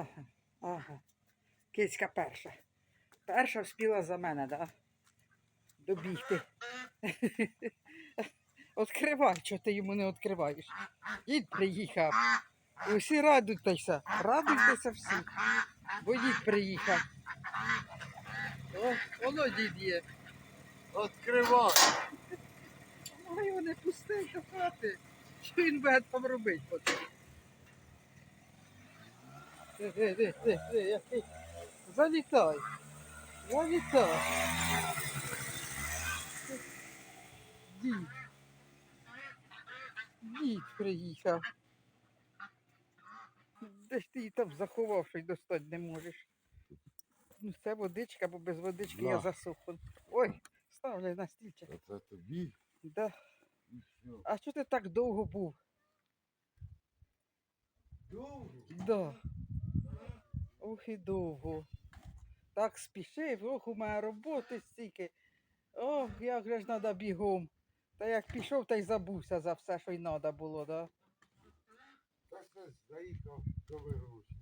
Ага, ага. Кицька перша. Перша вспіла за мене, да? Добігти. Откривай, чого ти йому не відкриваєш. Дід приїхав. Усі радуйтеся, радуйтеся всі. Бо дід приїхав. О, воно дід є. Відкривай. А його не пустить до хати. Що він буде там робити потім? Ти, ти, ти, який. Залітай. Залітай. Дід. Дід приїхав. Де ж ти її там заховав, що й достати не можеш. Ну, це водичка, бо без водички я На. Ой, ставлю на стільчик. Оце тобі Да. і. А що ти так довго був? Довго? Да. Ох і довго. Так спішив, ох, у мене роботи стільки. Ох, як же ж треба бігом. Та як пішов, та й забувся за все, що й треба було, да? Так ось заїхав до вирушника.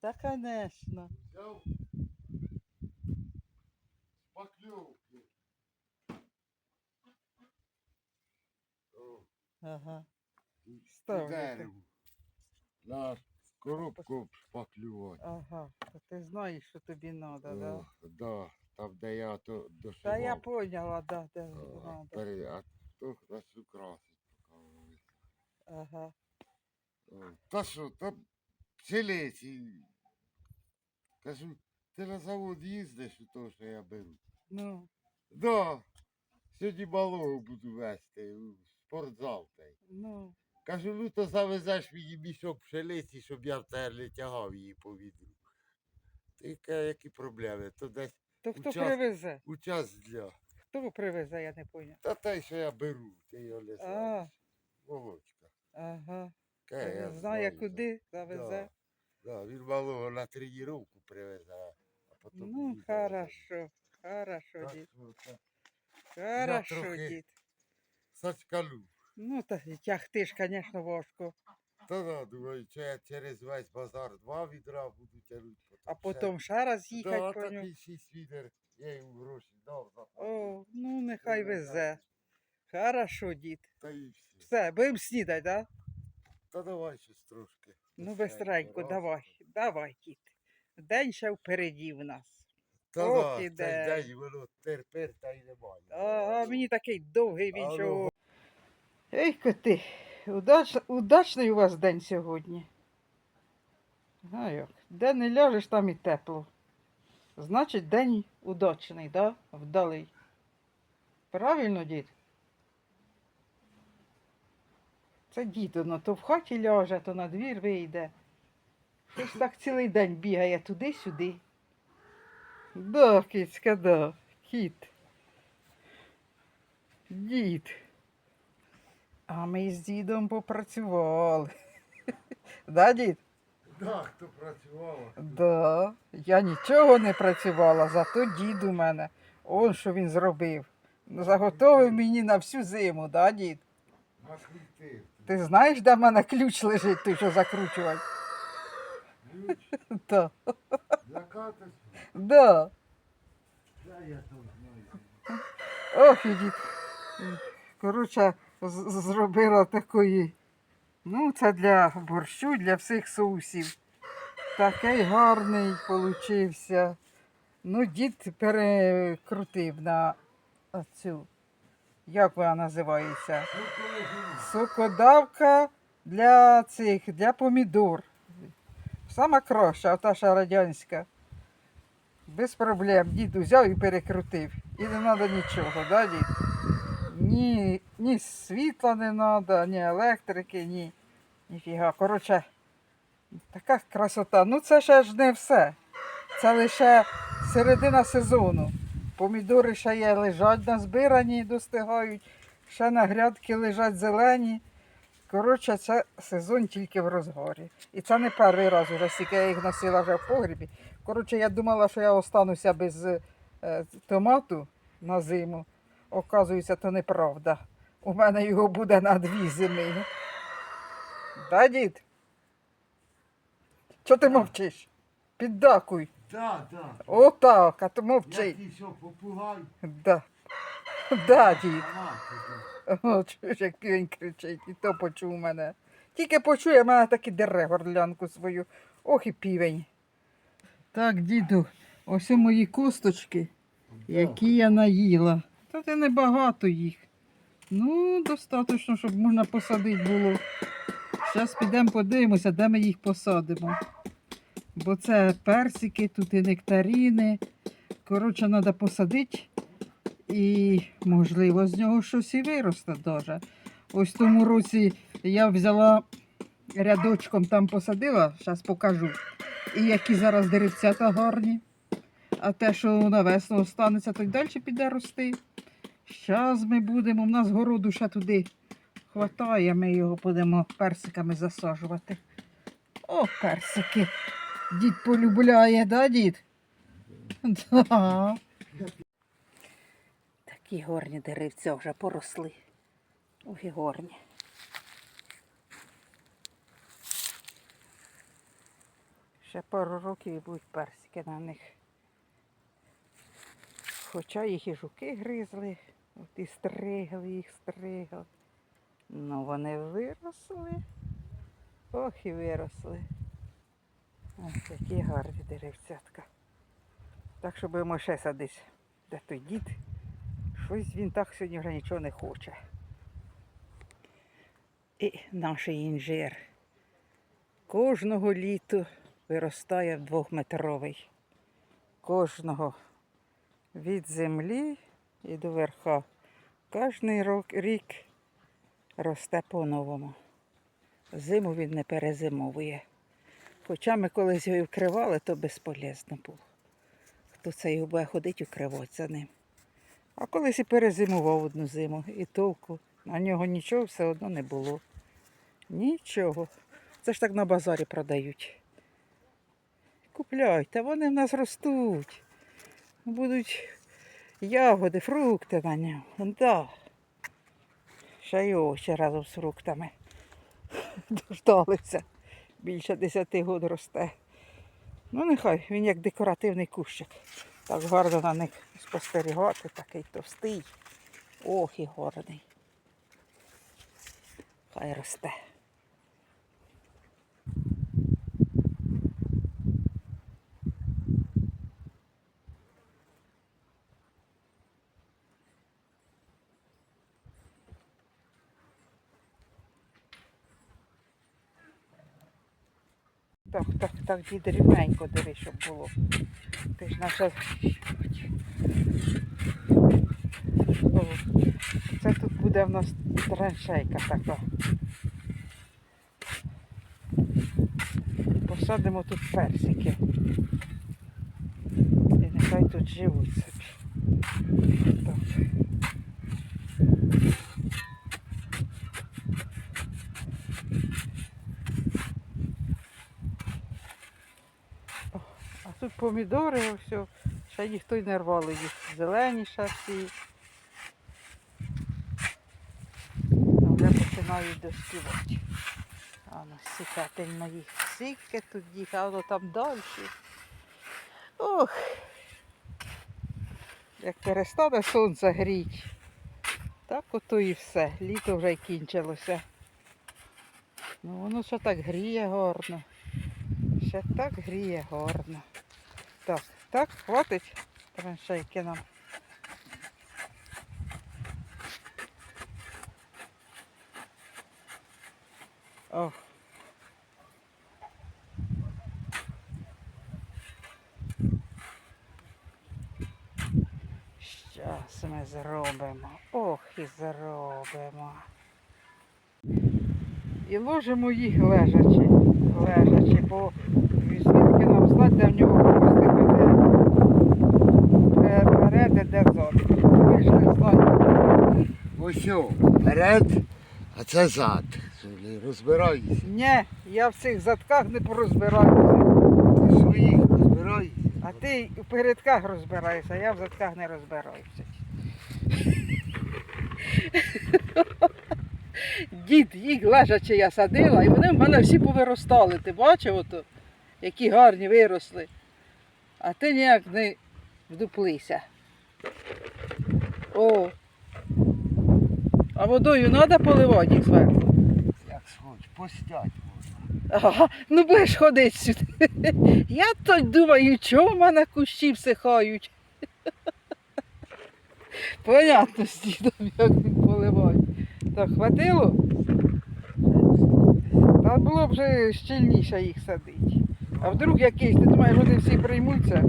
Та, звісно. Взяв шпакльовки. О, Ага. дереву. На коробку шпаклювати. Ага. Та ти знаєш, що тобі треба, да? О, да, там, де я то дошивав. Та я поняла, да, де а, треба. пере- а то нас украсить поки. Ага. О, Та що, там пчелиці. Кажу, ти на завод їздиш у того, що я беру. Ну, Да. Сьогодні малого буду вести у спортзал. той. ну. Кажу, ну то завезеш мені мішок пшениці, щоб я в тебе тягав її по відру. Ти каже, які проблеми? То десь То хто Учас- привезе? у час для. Хто привезе, я не поняла. Та те, що я беру, ти його не знаєш. Володька. Ага. Я знає, знаю, куди завезе. да, він малого на тренування привезе, а потім. Ну, хорошо, хорошо, Так дід. що це Хорошо, трохи- дід. Сачкалю. Ну, та тягти ж, звісно, важко. Та да, думаю, що я через весь базар два відра буду тягнути. А потім ще раз Да, по ньому. такий шість відер, я йому гроші дав за О, ну нехай везе. Хорошо, дід. Та і все. Все, будемо снідати, да? Та давай щось трошки. Ну, бистренько, раз. давай, давай, дід. День ще впереді в нас. Та Ох, да, іде. цей день воно терпер та й немає. А, мені такий довгий він А чого. Ну. Ей, коти, удач... удачний у вас день сьогодні. А? Де не ляжеш, там і тепло. Значить, день удачний, да? Вдалий. Правильно, дід? Це дід, воно то в хаті ляже, то на двір вийде. Щось так цілий день бігає туди-сюди. Да, кицька, да. Кіт. Дід. А ми з дідом попрацювали. Да, дід? Да, хто працював. Да. Я нічого не працювала, зато дід у мене. Он що він зробив. Заготовив мені на всю зиму, да, дід? Накрутив. Ти знаєш, де в мене ключ лежить, той, що закручувати? Ключ, Да. закатиш. Да. Да, я то знаю. Ох, дід. Коротше, зробила такої. Ну, це для борщу, для всіх соусів. Такий гарний получився. Ну, дід перекрутив на цю. Як вона називається? Сокодавка для цих, для помідор. Сама краща, та ще радянська. Без проблем. Дід взяв і перекрутив. І не треба нічого, да, дід? Ні, ні світла не треба, ні електрики, ні. Ніфіга. Коротше, така красота. Ну це ще ж не все. Це лише середина сезону. Помідори ще є лежать назбирані, достигають, ще на грядки лежать зелені. Коротше, це сезон тільки в розгорі. І це не перший раз уже, стільки я їх носила вже в погрібі. Коротше, я думала, що я остануся без е, томату на зиму. Оказується, то неправда. У мене його буде на дві зими. Да, дід? Чого ти мовчиш? Піддакуй. Так, так. Отак, а то мовчи. Який що, попугай? Да. Да, дід. Ага, ти. О, чуєш, як півень кричить, і то почув мене. Тільки почує, мене так і дере горлянку свою. Ох і півень. Так, діду, ось у мої косточки, які я наїла. Та це небагато їх. Ну, достатньо, щоб можна посадити було. Зараз підемо подивимося, де ми їх посадимо. Бо це персики, тут і нектаріни. Коротше, треба посадити. І, можливо, з нього щось і виросте даже. Ось в тому році я взяла рядочком там посадила, зараз покажу. І які зараз деревцята гарні. А те, що на весну останеться, то й далі піде рости. Зараз ми будемо, у нас городу ще туди хватає, ми його будемо персиками засаджувати. О, персики. Дід полюбляє, да, дід? Да. Такі горні деревця вже поросли. Ой, горні. Ще пару років і будуть персики на них. Хоча їх і жуки гризли, от і стригли, їх стригли. Ну вони виросли. Ох і виросли. Ось які гарні деревцятка. Так що будемо ще садити. Де той дід? Щось він так сьогодні вже нічого не хоче. І наш інжир. Кожного літу виростає в двохметровий. Кожного від землі і до верха. Кожний рік Росте по-новому. Зиму він не перезимовує. Хоча ми колись його вкривали, то безполезно було. Хто це його буде ходити, укривати за ним. А колись і перезимував одну зиму, і толку. На нього нічого все одно не було. Нічого. Це ж так на базарі продають. Купляйте, вони в нас ростуть. Будуть ягоди, фрукти на ньому. Да. Ще й овочі разом з фруктами. Дождалися. Більше 10 років росте. Ну, нехай він як декоративний кущик. Так гарно на них спостерігати, такий товстий. Ох, і горний. Хай росте. Так, так, так, дід рівненько диви, щоб було. Ти ж наша. Це тут буде в нас траншейка така. Посадимо тут персики. І нехай тут живуть собі. Так. А тут помідори, ось, ще ніхто й не рвали їх. Зелені ще всі. Вже починають доспівати. А ну сікательно їх. Сіки тут їх, а воно там далі. Ох. Як перестане сонце гріть. Так ото і все. Літо вже й кінчилося. Ну воно ще так гріє гарно. Ще так гріє гарно. Так, так, хватить траншейки нам. О. Щас ми зробимо. Ох, і зробимо. І ложимо їх лежачи, лежачи, бо звідки нам знати, де в нього хвостика, де перед, де ззаду. Ми ж не знаємо. Ось о, перед, а це зад. Розбирайся. Ні, я в цих задках не порозбираюся. Ти своїх розбирайся. А ти у передках розбираєшся, а я в задках не розбираюся. Дід, їх лежачи я садила, і вони в мене всі повиростали. Ти бачив ото? які гарні виросли. А ти ніяк не вдуплися. О. А водою треба поливати їх зверху. Як схоч, постять можна. Ага, ну будеш ходити сюди. Я то думаю, чого в мене кущі всихають. Понятно, з дідом, як він поливає. Так, хватило? Та було б вже щільніше їх садити. А вдруг якийсь, ти думаєш, вони всі приймуться?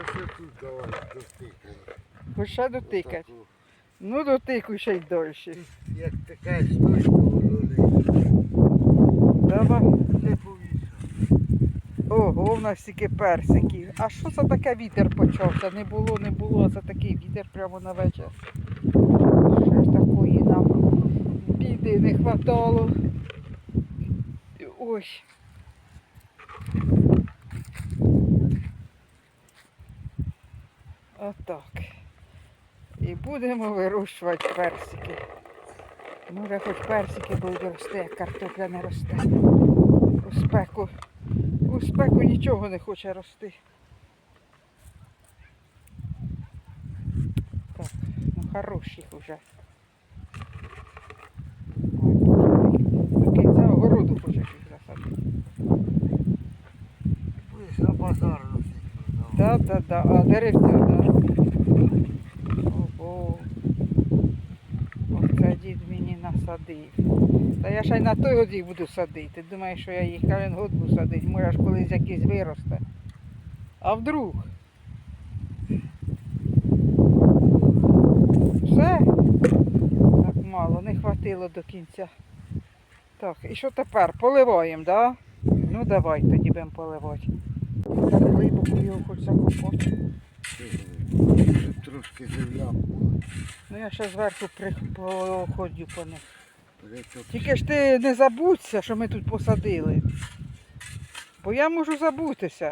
Ось тут давай дотикай. Хоч ще дотикать. Ну дотикуй ще й дольше. Як така штучка, повіша. Ого, в нас стільки персиків. А що це таке вітер почався? Не було, не було, а це такий вітер прямо на вечір. Що ж такої нам біди не хватало. Ой. Отак. І будемо вирощувати персики. Може хоч персики будуть рости, як картопля не росте. У спеку. У спеку нічого не хоче рости. Так, ну хороших уже. Боже, До кінця огороду хочеш їх засадити. Будеш на базар носити. Да, да, да. А деревця, да. Ого. Оце дід насадив. Та я ще й на той год їх буду садити. Думаєш, що я їх кожен год буду садити. Може ж колись якийсь виросте. А вдруг? Все? Так мало, не хватило до кінця. Так, і що тепер? Поливаємо, да? Ну давай тоді будемо поливати. Так глибоко його хоч закопати. Трошки земля була. Ну я ще зверху походжу по них. Тільки ж ти не забудься, що ми тут посадили. Бо я можу забутися.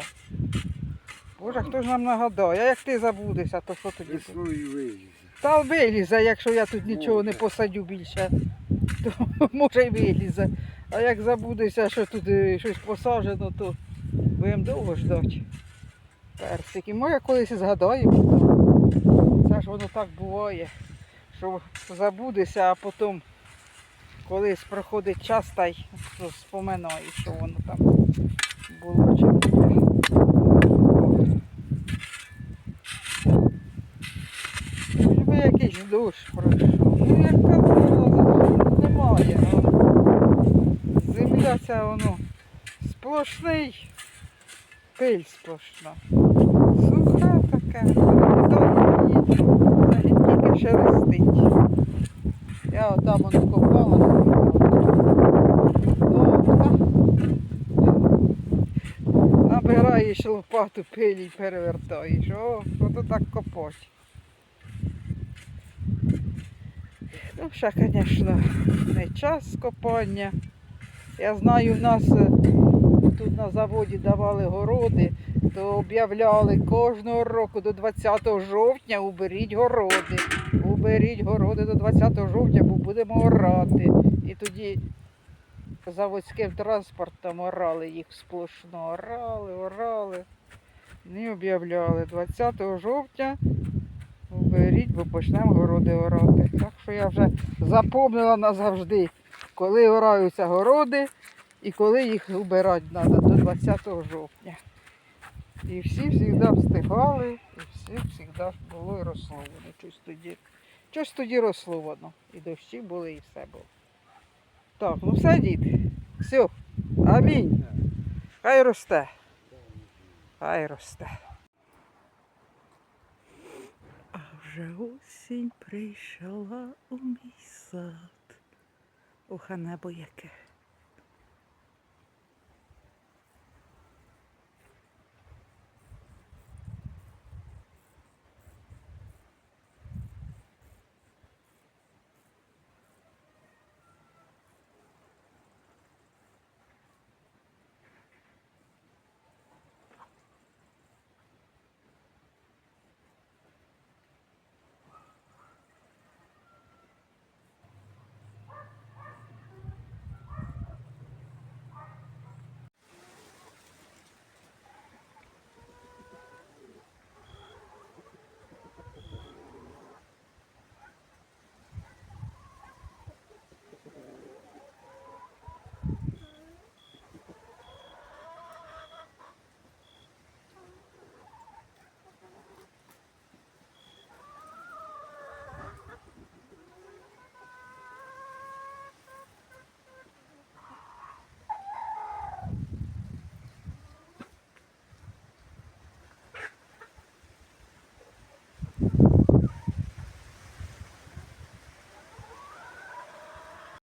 Боже, хто ж нам нагадає? А як ти забудешся, то що тоді? Весною вилізе. Та вилізе, якщо я тут нічого не посадю більше, то може й вилізе. А як забудешся, що тут е, щось посаджено, то будемо довго ждати. Персики. Може колись і згадаємо. Це ж воно так буває, що забудешся, а потім колись проходить час та й споминаєш, що воно там було чи буде. Якийсь дощ пройшов. Ну як казала, немає. ну. Земля ця воно сплошний, пиль сплошна. Її тільки шелестить. Я отам воно копала. Набираєш лопату пилі і перевертаєш. О, що то так копать. Ну, ще, звісно, не час копання. Я знаю, в нас е, тут на заводі давали городи, об'являли кожного року до 20 жовтня уберіть городи. Уберіть городи до 20 жовтня, бо будемо орати. І тоді заводським транспортом орали їх сплошно. Орали, орали. Не об'являли. 20 жовтня Уберіть, бо почнемо городи орати. Так що я вже запомнила назавжди, коли ораються городи і коли їх убирати треба до 20 жовтня. І всі завжди встигали, і всі завжди було і росло воно. Щось тоді, щось тоді росло воно. І дощі були, і все було. Так, ну все, дід. Все. Амінь. Хай росте. Хай росте. А вже осінь прийшла у мій сад. Ох, небо яке.